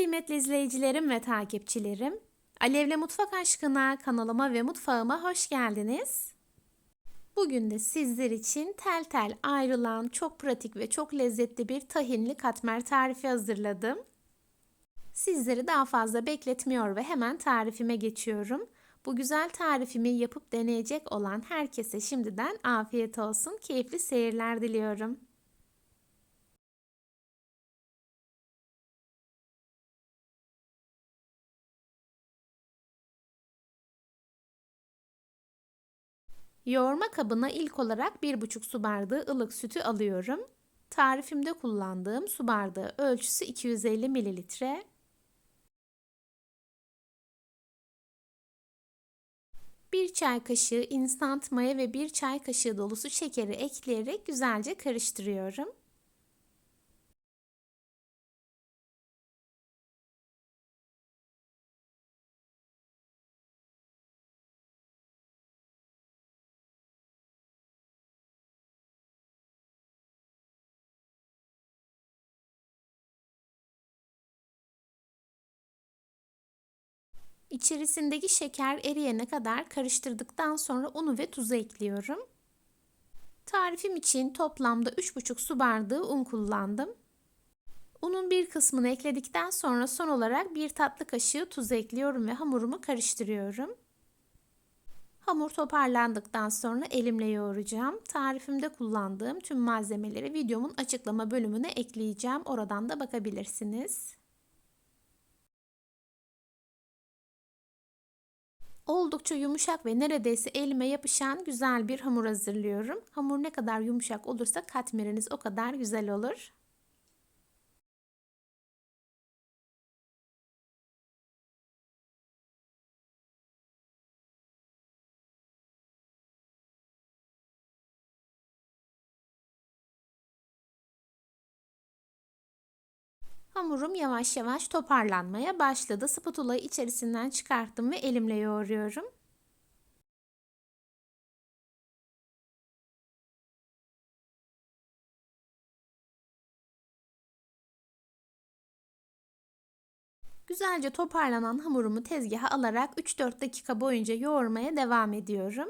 kıymetli izleyicilerim ve takipçilerim. Alevle Mutfak Aşkına kanalıma ve mutfağıma hoş geldiniz. Bugün de sizler için tel tel ayrılan çok pratik ve çok lezzetli bir tahinli katmer tarifi hazırladım. Sizleri daha fazla bekletmiyor ve hemen tarifime geçiyorum. Bu güzel tarifimi yapıp deneyecek olan herkese şimdiden afiyet olsun, keyifli seyirler diliyorum. Yoğurma kabına ilk olarak 1,5 su bardağı ılık sütü alıyorum. Tarifimde kullandığım su bardağı ölçüsü 250 mililitre. Bir çay kaşığı instant maya ve bir çay kaşığı dolusu şekeri ekleyerek güzelce karıştırıyorum. İçerisindeki şeker eriyene kadar karıştırdıktan sonra unu ve tuzu ekliyorum. Tarifim için toplamda 3,5 su bardağı un kullandım. Unun bir kısmını ekledikten sonra son olarak bir tatlı kaşığı tuz ekliyorum ve hamurumu karıştırıyorum. Hamur toparlandıktan sonra elimle yoğuracağım. Tarifimde kullandığım tüm malzemeleri videomun açıklama bölümüne ekleyeceğim. Oradan da bakabilirsiniz. Oldukça yumuşak ve neredeyse elime yapışan güzel bir hamur hazırlıyorum. Hamur ne kadar yumuşak olursa katmeriniz o kadar güzel olur. Hamurum yavaş yavaş toparlanmaya başladı. Spatulayı içerisinden çıkarttım ve elimle yoğuruyorum. Güzelce toparlanan hamurumu tezgaha alarak 3-4 dakika boyunca yoğurmaya devam ediyorum.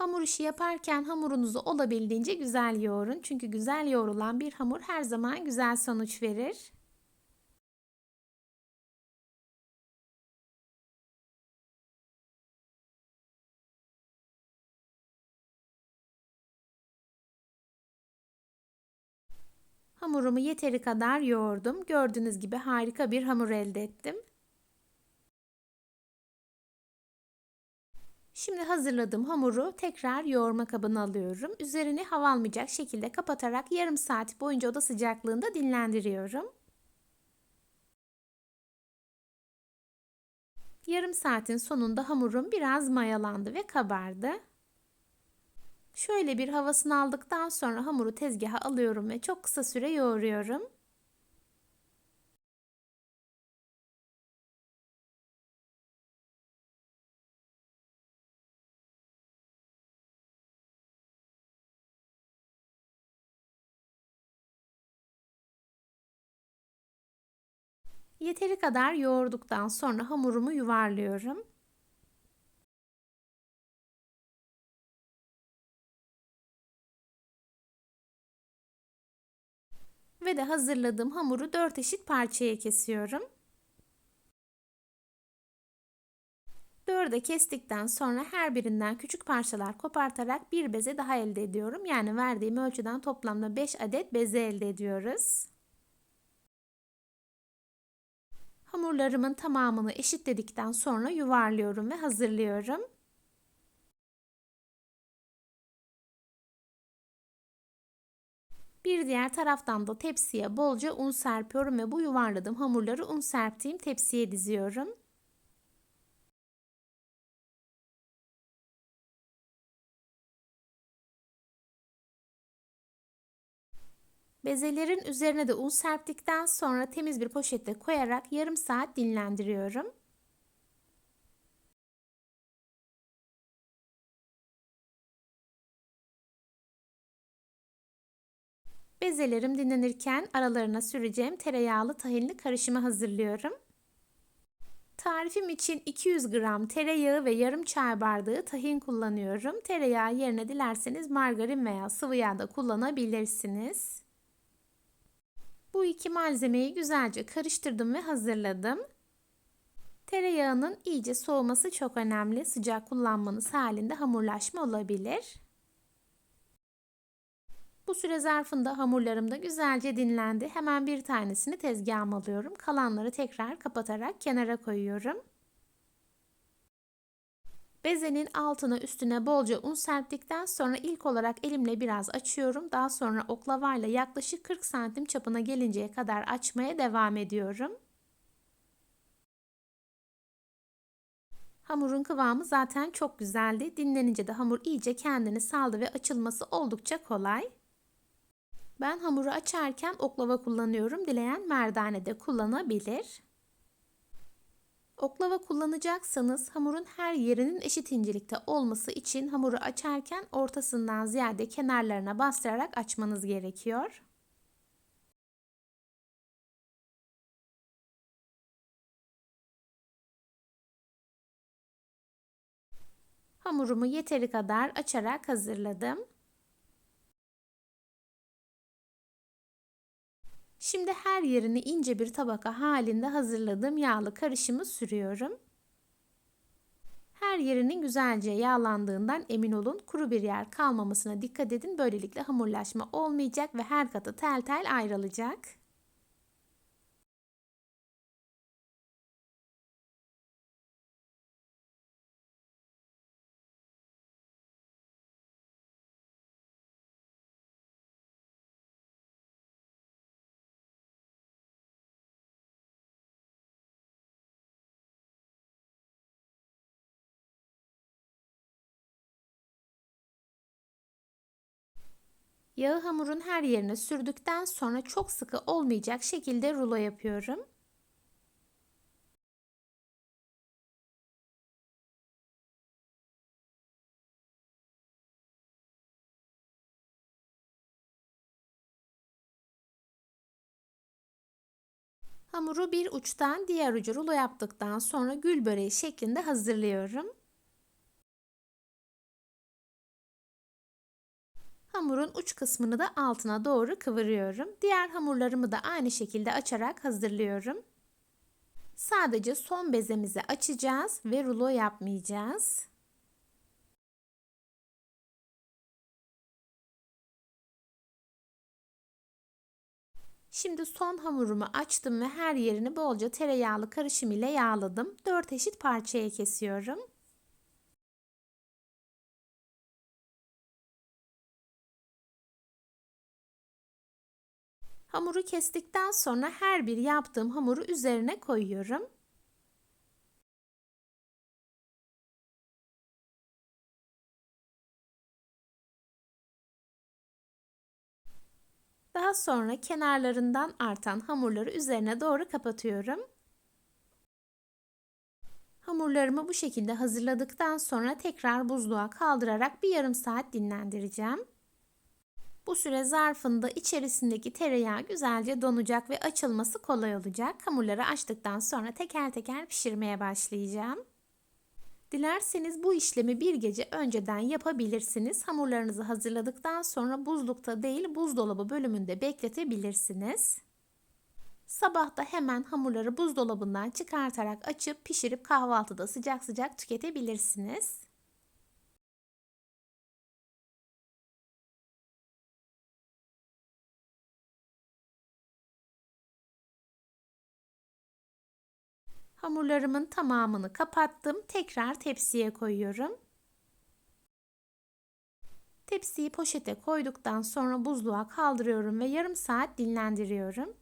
Hamur işi yaparken hamurunuzu olabildiğince güzel yoğurun. Çünkü güzel yoğrulan bir hamur her zaman güzel sonuç verir. Hamurumu yeteri kadar yoğurdum. Gördüğünüz gibi harika bir hamur elde ettim. Şimdi hazırladığım hamuru tekrar yoğurma kabına alıyorum. Üzerini hava almayacak şekilde kapatarak yarım saat boyunca oda sıcaklığında dinlendiriyorum. Yarım saatin sonunda hamurum biraz mayalandı ve kabardı. Şöyle bir havasını aldıktan sonra hamuru tezgaha alıyorum ve çok kısa süre yoğuruyorum. Yeteri kadar yoğurduktan sonra hamurumu yuvarlıyorum. Ve de hazırladığım hamuru 4 eşit parçaya kesiyorum. Dörde kestikten sonra her birinden küçük parçalar kopartarak bir beze daha elde ediyorum. Yani verdiğim ölçüden toplamda 5 adet beze elde ediyoruz. Hamurlarımın tamamını eşitledikten sonra yuvarlıyorum ve hazırlıyorum. Bir diğer taraftan da tepsiye bolca un serpiyorum ve bu yuvarladığım hamurları un serptiğim tepsiye diziyorum. Bezelerin üzerine de un serptikten sonra temiz bir poşete koyarak yarım saat dinlendiriyorum. Bezelerim dinlenirken aralarına süreceğim tereyağlı tahinli karışımı hazırlıyorum. Tarifim için 200 gram tereyağı ve yarım çay bardağı tahin kullanıyorum. Tereyağı yerine dilerseniz margarin veya sıvı yağ da kullanabilirsiniz. İki malzemeyi güzelce karıştırdım ve hazırladım. Tereyağının iyice soğuması çok önemli. Sıcak kullanmanız halinde hamurlaşma olabilir. Bu süre zarfında hamurlarım da güzelce dinlendi. Hemen bir tanesini tezgahıma alıyorum. Kalanları tekrar kapatarak kenara koyuyorum. Bezenin altına üstüne bolca un serptikten sonra ilk olarak elimle biraz açıyorum. Daha sonra oklavayla yaklaşık 40 santim çapına gelinceye kadar açmaya devam ediyorum. Hamurun kıvamı zaten çok güzeldi. Dinlenince de hamur iyice kendini saldı ve açılması oldukça kolay. Ben hamuru açarken oklava kullanıyorum. Dileyen merdane de kullanabilir. Oklava kullanacaksanız hamurun her yerinin eşit incelikte olması için hamuru açarken ortasından ziyade kenarlarına bastırarak açmanız gerekiyor. Hamurumu yeteri kadar açarak hazırladım. Şimdi her yerini ince bir tabaka halinde hazırladığım yağlı karışımı sürüyorum. Her yerinin güzelce yağlandığından emin olun. Kuru bir yer kalmamasına dikkat edin. Böylelikle hamurlaşma olmayacak ve her katı tel tel ayrılacak. Yağı hamurun her yerine sürdükten sonra çok sıkı olmayacak şekilde rulo yapıyorum. Hamuru bir uçtan diğer ucu rulo yaptıktan sonra gül böreği şeklinde hazırlıyorum. Hamurun uç kısmını da altına doğru kıvırıyorum. Diğer hamurlarımı da aynı şekilde açarak hazırlıyorum. Sadece son bezemizi açacağız ve rulo yapmayacağız. Şimdi son hamurumu açtım ve her yerini bolca tereyağlı karışım ile yağladım. 4 eşit parçaya kesiyorum. Hamuru kestikten sonra her bir yaptığım hamuru üzerine koyuyorum. Daha sonra kenarlarından artan hamurları üzerine doğru kapatıyorum. Hamurlarımı bu şekilde hazırladıktan sonra tekrar buzluğa kaldırarak bir yarım saat dinlendireceğim. Bu süre zarfında içerisindeki tereyağı güzelce donacak ve açılması kolay olacak. Hamurları açtıktan sonra teker teker pişirmeye başlayacağım. Dilerseniz bu işlemi bir gece önceden yapabilirsiniz. Hamurlarınızı hazırladıktan sonra buzlukta değil buzdolabı bölümünde bekletebilirsiniz. Sabah da hemen hamurları buzdolabından çıkartarak açıp pişirip kahvaltıda sıcak sıcak tüketebilirsiniz. Hamurlarımın tamamını kapattım. Tekrar tepsiye koyuyorum. Tepsiyi poşete koyduktan sonra buzluğa kaldırıyorum ve yarım saat dinlendiriyorum.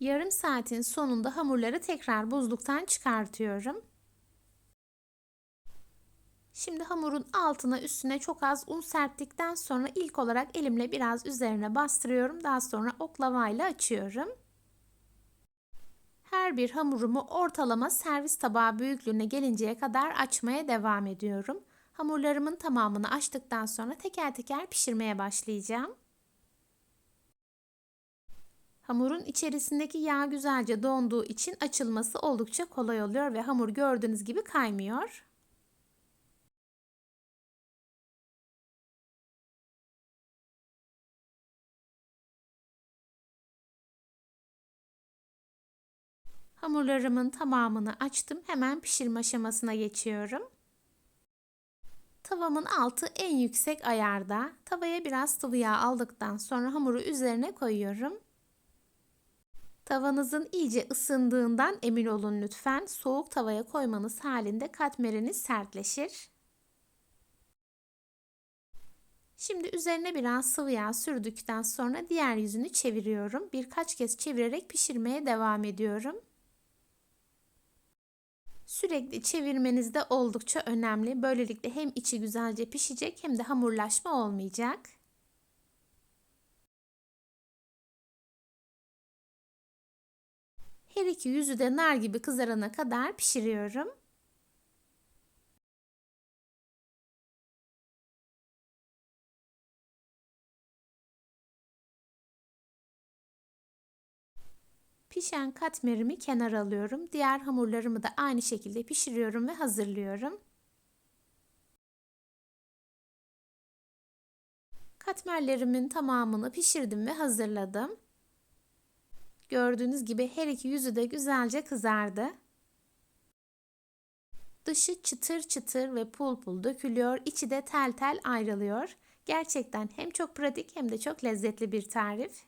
Yarım saatin sonunda hamurları tekrar buzluktan çıkartıyorum. Şimdi hamurun altına üstüne çok az un serptikten sonra ilk olarak elimle biraz üzerine bastırıyorum. Daha sonra oklavayla açıyorum. Her bir hamurumu ortalama servis tabağı büyüklüğüne gelinceye kadar açmaya devam ediyorum. Hamurlarımın tamamını açtıktan sonra teker teker pişirmeye başlayacağım. Hamurun içerisindeki yağ güzelce donduğu için açılması oldukça kolay oluyor ve hamur gördüğünüz gibi kaymıyor. Hamurlarımın tamamını açtım. Hemen pişirme aşamasına geçiyorum. Tavamın altı en yüksek ayarda. Tavaya biraz sıvı yağ aldıktan sonra hamuru üzerine koyuyorum. Tavanızın iyice ısındığından emin olun lütfen. Soğuk tavaya koymanız halinde katmeriniz sertleşir. Şimdi üzerine biraz sıvı yağ sürdükten sonra diğer yüzünü çeviriyorum. Birkaç kez çevirerek pişirmeye devam ediyorum. Sürekli çevirmeniz de oldukça önemli. Böylelikle hem içi güzelce pişecek hem de hamurlaşma olmayacak. Her iki yüzü de nar gibi kızarana kadar pişiriyorum. Pişen katmerimi kenara alıyorum. Diğer hamurlarımı da aynı şekilde pişiriyorum ve hazırlıyorum. Katmerlerimin tamamını pişirdim ve hazırladım. Gördüğünüz gibi her iki yüzü de güzelce kızardı. Dışı çıtır çıtır ve pul pul dökülüyor, içi de tel tel ayrılıyor. Gerçekten hem çok pratik hem de çok lezzetli bir tarif.